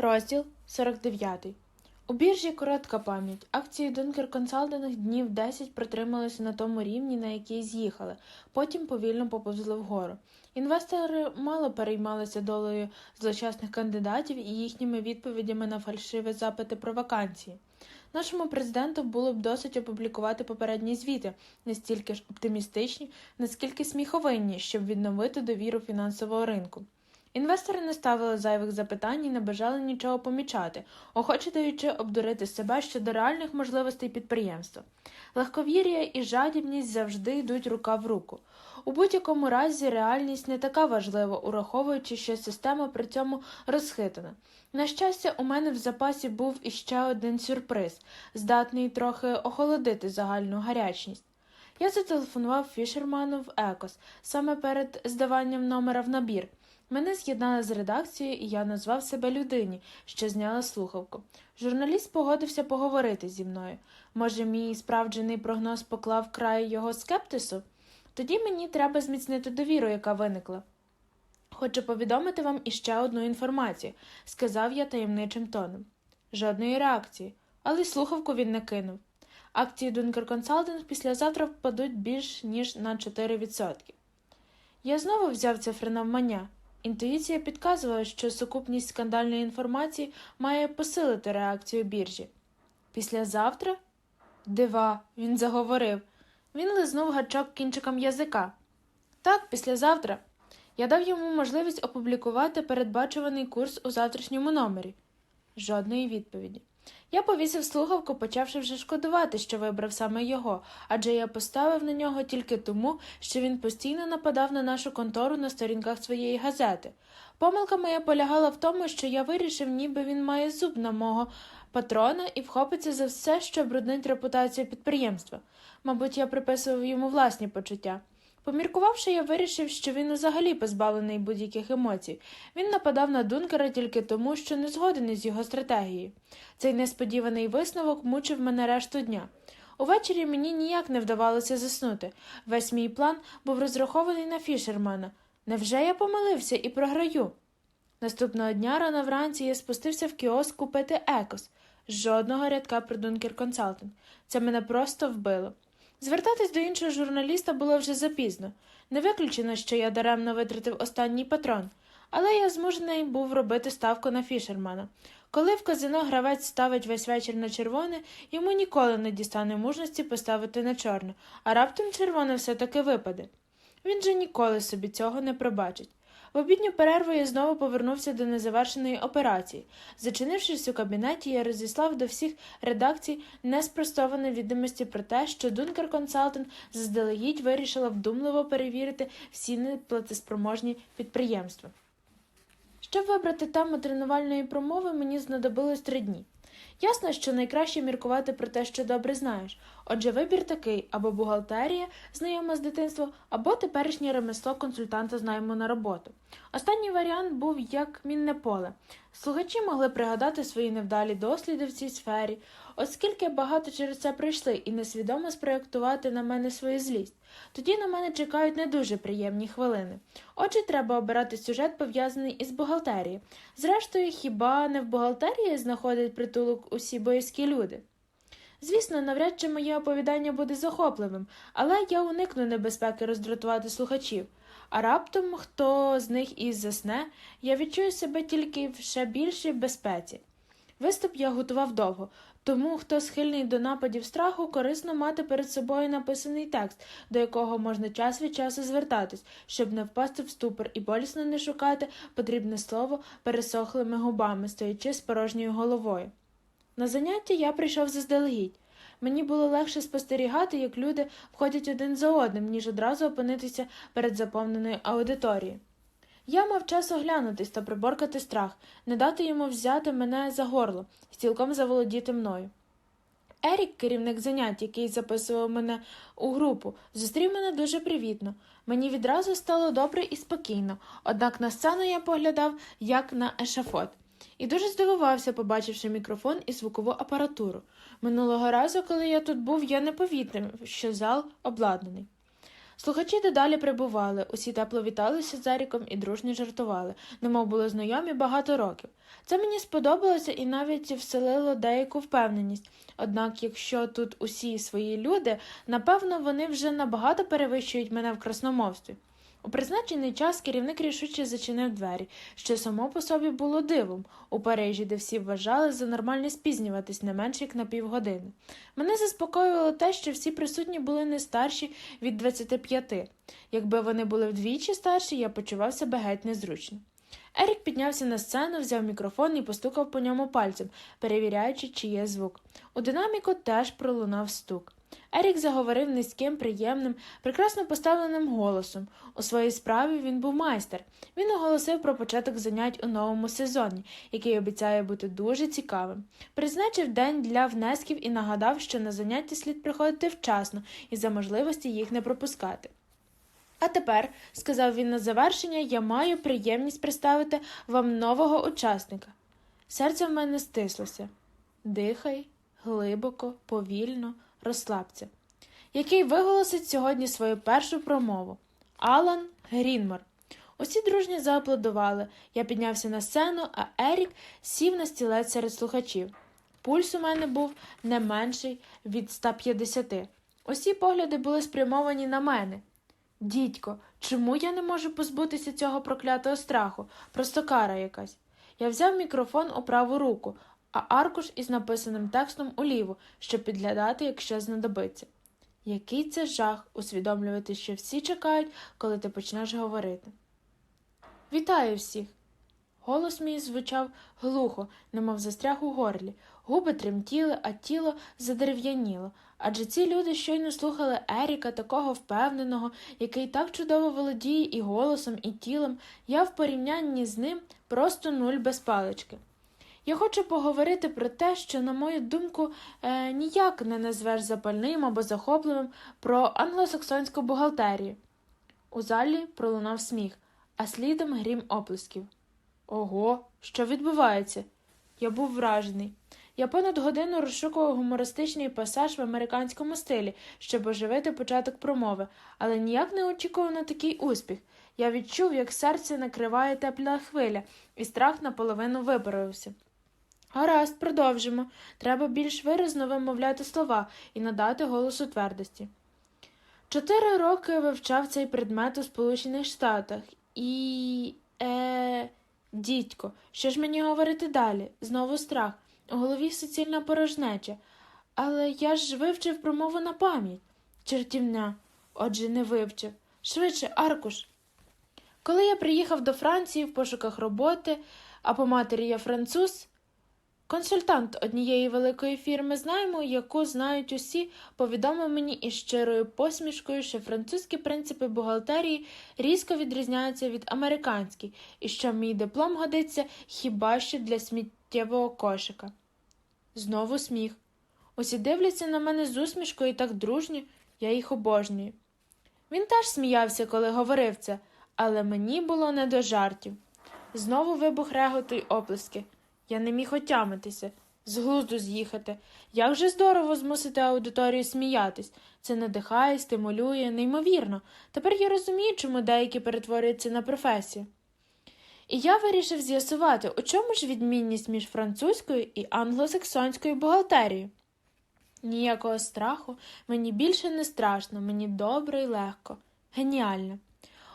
Розділ 49. У біржі коротка пам'ять. Акції Дункер Консалтинг днів 10 протрималися на тому рівні, на який з'їхали, потім повільно поповзли вгору. Інвестори мало переймалися долею злочасних кандидатів і їхніми відповідями на фальшиві запити про вакансії. Нашому президенту було б досить опублікувати попередні звіти, не стільки ж оптимістичні, наскільки сміховинні, щоб відновити довіру фінансового ринку. Інвестори не ставили зайвих запитань і не бажали нічого помічати, охоче даючи обдурити себе щодо реальних можливостей підприємства. Легковір'я і жадібність завжди йдуть рука в руку. У будь-якому разі реальність не така важлива, ураховуючи, що система при цьому розхитана. На щастя, у мене в запасі був іще один сюрприз, здатний трохи охолодити загальну гарячність. Я зателефонував фішерману в Екос саме перед здаванням номера в набір. Мене з'єднали з редакцією, і я назвав себе людині, що зняла слухавку. Журналіст погодився поговорити зі мною. Може, мій справджений прогноз поклав край його скептису? Тоді мені треба зміцнити довіру, яка виникла. Хочу повідомити вам іще одну інформацію, сказав я таємничим тоном. Жодної реакції, але й слухавку він не кинув. Акції Dunker Consulting післязавтра впадуть більш ніж на 4%. Я знову взяв цифри навмання. Інтуїція підказувала, що сукупність скандальної інформації має посилити реакцію біржі. Післязавтра? Дива, він заговорив. Він лизнув гачок кінчиком язика. Так, післязавтра. Я дав йому можливість опублікувати передбачуваний курс у завтрашньому номері. Жодної відповіді. Я повісив слухавку, почавши вже шкодувати, що вибрав саме його, адже я поставив на нього тільки тому, що він постійно нападав на нашу контору на сторінках своєї газети. Помилка моя полягала в тому, що я вирішив, ніби він має зуб на мого патрона і вхопиться за все, що бруднить репутацію підприємства. Мабуть, я приписував йому власні почуття. Поміркувавши, я вирішив, що він взагалі позбавлений будь-яких емоцій. Він нападав на Дункера тільки тому, що не згоден із його стратегією. Цей несподіваний висновок мучив мене решту дня. Увечері мені ніяк не вдавалося заснути. Весь мій план був розрахований на фішермана. Невже я помилився і програю? Наступного дня рано вранці я спустився в кіоск купити екос. Жодного рядка про Дункер Консалтинг. Це мене просто вбило. Звертатись до іншого журналіста було вже запізно. Не виключено, що я даремно витратив останній патрон, але я змушений був робити ставку на фішермана. Коли в казино гравець ставить весь вечір на червоне, йому ніколи не дістане мужності поставити на чорне, а раптом червоне все таки випаде. Він же ніколи собі цього не пробачить. В обідню перерву я знову повернувся до незавершеної операції. Зачинившись у кабінеті, я розіслав до всіх редакцій неспростовані відомості про те, що Дункер Консалтинг заздалегідь вирішила вдумливо перевірити всі неплатоспроможні підприємства. Щоб вибрати тему тренувальної промови, мені знадобилось три дні. Ясно, що найкраще міркувати про те, що добре знаєш. Отже, вибір такий або бухгалтерія, знайома з дитинства, або теперішнє ремесло консультанта знаємо на роботу. Останній варіант був як мінне поле. Слухачі могли пригадати свої невдалі досліди в цій сфері, оскільки багато через це прийшли і несвідомо спроєктувати на мене свою злість. Тоді на мене чекають не дуже приємні хвилини. Отже, треба обирати сюжет, пов'язаний із бухгалтерією. Зрештою, хіба не в бухгалтерії знаходять притулок усі боязкі люди? Звісно, навряд чи моє оповідання буде захопливим, але я уникну небезпеки роздратувати слухачів. А раптом хто з них і засне, я відчую себе тільки в ще більшій безпеці. Виступ я готував довго, тому хто схильний до нападів страху, корисно мати перед собою написаний текст, до якого можна час від часу звертатись, щоб не впасти в ступор і болісно не шукати потрібне слово пересохлими губами, стоячи з порожньою головою. На заняття я прийшов заздалегідь. Мені було легше спостерігати, як люди входять один за одним, ніж одразу опинитися перед заповненою аудиторією. Я мав час оглянутись та приборкати страх, не дати йому взяти мене за горло і цілком заволодіти мною. Ерік, керівник занять, який записував мене у групу, зустрів мене дуже привітно. Мені відразу стало добре і спокійно, однак на сцену я поглядав як на ешафот. І дуже здивувався, побачивши мікрофон і звукову апаратуру. Минулого разу, коли я тут був, я не повітив, що зал обладнаний. Слухачі дедалі прибували, усі тепло віталися з Еріком і дружньо жартували, немов були знайомі багато років. Це мені сподобалося і навіть вселило деяку впевненість. Однак, якщо тут усі свої люди, напевно, вони вже набагато перевищують мене в красномовстві. У призначений час керівник рішуче зачинив двері, що само по собі було дивом у Парижі, де всі вважали за нормальне спізнюватись не менше як на півгодини. Мене заспокоювало те, що всі присутні були не старші від 25. Якби вони були вдвічі старші, я почував себе геть незручно. Ерік піднявся на сцену, взяв мікрофон і постукав по ньому пальцем, перевіряючи, чи є звук. У динаміку теж пролунав стук. Ерік заговорив низьким, приємним, прекрасно поставленим голосом. У своїй справі він був майстер. Він оголосив про початок занять у новому сезоні, який обіцяє бути дуже цікавим. Призначив день для внесків і нагадав, що на заняття слід приходити вчасно і за можливості їх не пропускати. А тепер, сказав він на завершення, я маю приємність представити вам нового учасника. Серце в мене стислося. Дихай глибоко, повільно, розслабся. Який виголосить сьогодні свою першу промову Алан Грінмор. Усі дружньо зааплодували. Я піднявся на сцену, а Ерік сів на стілець серед слухачів. Пульс у мене був не менший від 150. Усі погляди були спрямовані на мене. Дідько, чому я не можу позбутися цього проклятого страху? Просто кара якась. Я взяв мікрофон у праву руку, а аркуш із написаним текстом у ліву, щоб підглядати, якщо знадобиться. Який це жах усвідомлювати, що всі чекають, коли ти почнеш говорити. Вітаю всіх! Голос мій звучав глухо, немов застряг у горлі, губи тремтіли, а тіло задерев'яніло. Адже ці люди щойно слухали Еріка, такого впевненого, який так чудово володіє і голосом, і тілом, я в порівнянні з ним просто нуль без палички. Я хочу поговорити про те, що, на мою думку, е, ніяк не назвеш запальним або захопливим про англосаксонську бухгалтерію. У залі пролунав сміх, а слідом грім оплесків. Ого, що відбувається? Я був вражений. Я понад годину розшукував гумористичний пасаж в американському стилі, щоб оживити початок промови, але ніяк не очікував на такий успіх. Я відчув, як серце накриває тепла хвиля, і страх наполовину виправився. Гаразд, продовжимо. Треба більш виразно вимовляти слова і надати голосу твердості. Чотири роки вивчав цей предмет у Сполучених Штатах і. е. Дідько, що ж мені говорити далі? Знову страх. У голові суцільна порожнеча. Але я ж вивчив промову на пам'ять. Чертівня. Отже, не вивчив. Швидше, аркуш. Коли я приїхав до Франції в пошуках роботи, а по матері я француз, консультант однієї великої фірми знайому, яку знають усі, повідомив мені із щирою посмішкою, що французькі принципи бухгалтерії різко відрізняються від американських, і що мій диплом годиться хіба що для сміттєвого кошика. Знову сміх. Усі дивляться на мене з усмішкою і так дружньо, я їх обожнюю. Він теж сміявся, коли говорив це, але мені було не до жартів. Знову вибух реготу й оплески. Я не міг отямитися, з глузду з'їхати. Як же здорово змусити аудиторію сміятись. Це надихає, стимулює, неймовірно. Тепер я розумію, чому деякі перетворюються на професію. І я вирішив з'ясувати, у чому ж відмінність між французькою і англосаксонською бухгалтерією. Ніякого страху, мені більше не страшно, мені добре і легко. Геніально.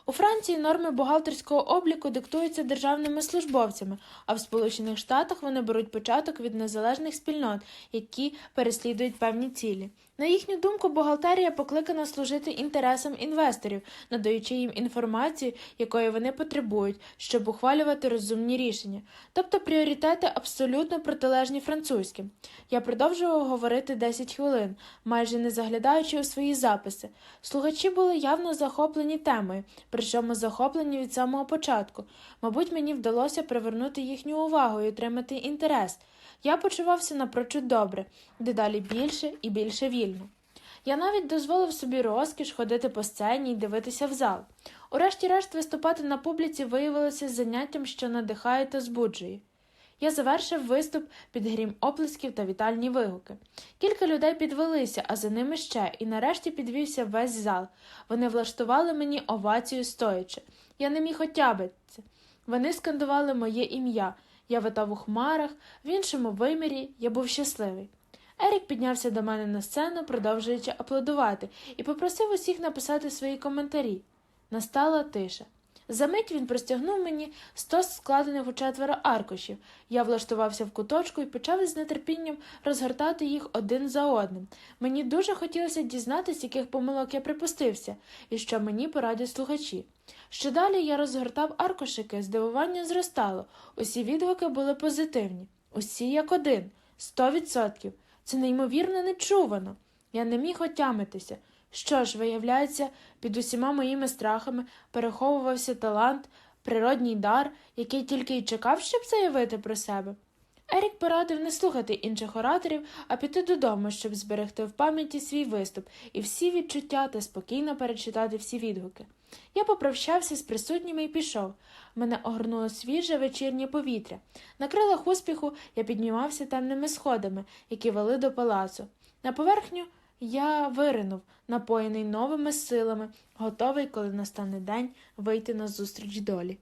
У Франції норми бухгалтерського обліку диктуються державними службовцями, а в Сполучених Штатах вони беруть початок від незалежних спільнот, які переслідують певні цілі. На їхню думку, бухгалтерія покликана служити інтересам інвесторів, надаючи їм інформацію, якої вони потребують, щоб ухвалювати розумні рішення, тобто пріоритети абсолютно протилежні французьким. Я продовжував говорити 10 хвилин, майже не заглядаючи у свої записи. Слухачі були явно захоплені темою, причому захоплені від самого початку. Мабуть, мені вдалося привернути їхню увагу і отримати інтерес. Я почувався напрочуд добре, дедалі більше і більше вільно. Я навіть дозволив собі розкіш ходити по сцені і дивитися в зал. Урешті-решт виступати на публіці виявилося заняттям, що надихає та збуджує. Я завершив виступ під грім оплесків та вітальні вигуки. Кілька людей підвелися, а за ними ще, і нарешті підвівся весь зал. Вони влаштували мені овацію стоячи. Я не міг отябитися. Вони скандували моє ім'я. Я витав у хмарах, в іншому вимірі я був щасливий. Ерік піднявся до мене на сцену, продовжуючи аплодувати, і попросив усіх написати свої коментарі. Настала тиша. Замить він простягнув мені стос складених у четверо аркушів. Я влаштувався в куточку і почав із нетерпінням розгортати їх один за одним. Мені дуже хотілося дізнатися, яких помилок я припустився, і що мені порадять слухачі. Що далі я розгортав аркушики, здивування зростало. Усі відгуки були позитивні. Усі як один, сто відсотків. Це неймовірно нечувано. Я не міг отямитися. Що ж, виявляється, під усіма моїми страхами переховувався талант, природній дар, який тільки й чекав, щоб заявити про себе. Ерік порадив не слухати інших ораторів, а піти додому, щоб зберегти в пам'яті свій виступ і всі відчуття та спокійно перечитати всі відгуки. Я попрощався з присутніми і пішов. Мене огорнуло свіже вечірнє повітря. На крилах успіху я піднімався темними сходами, які вели до палацу. На поверхню я виринув, напоєний новими силами, готовий, коли настане день, вийти на зустріч долі.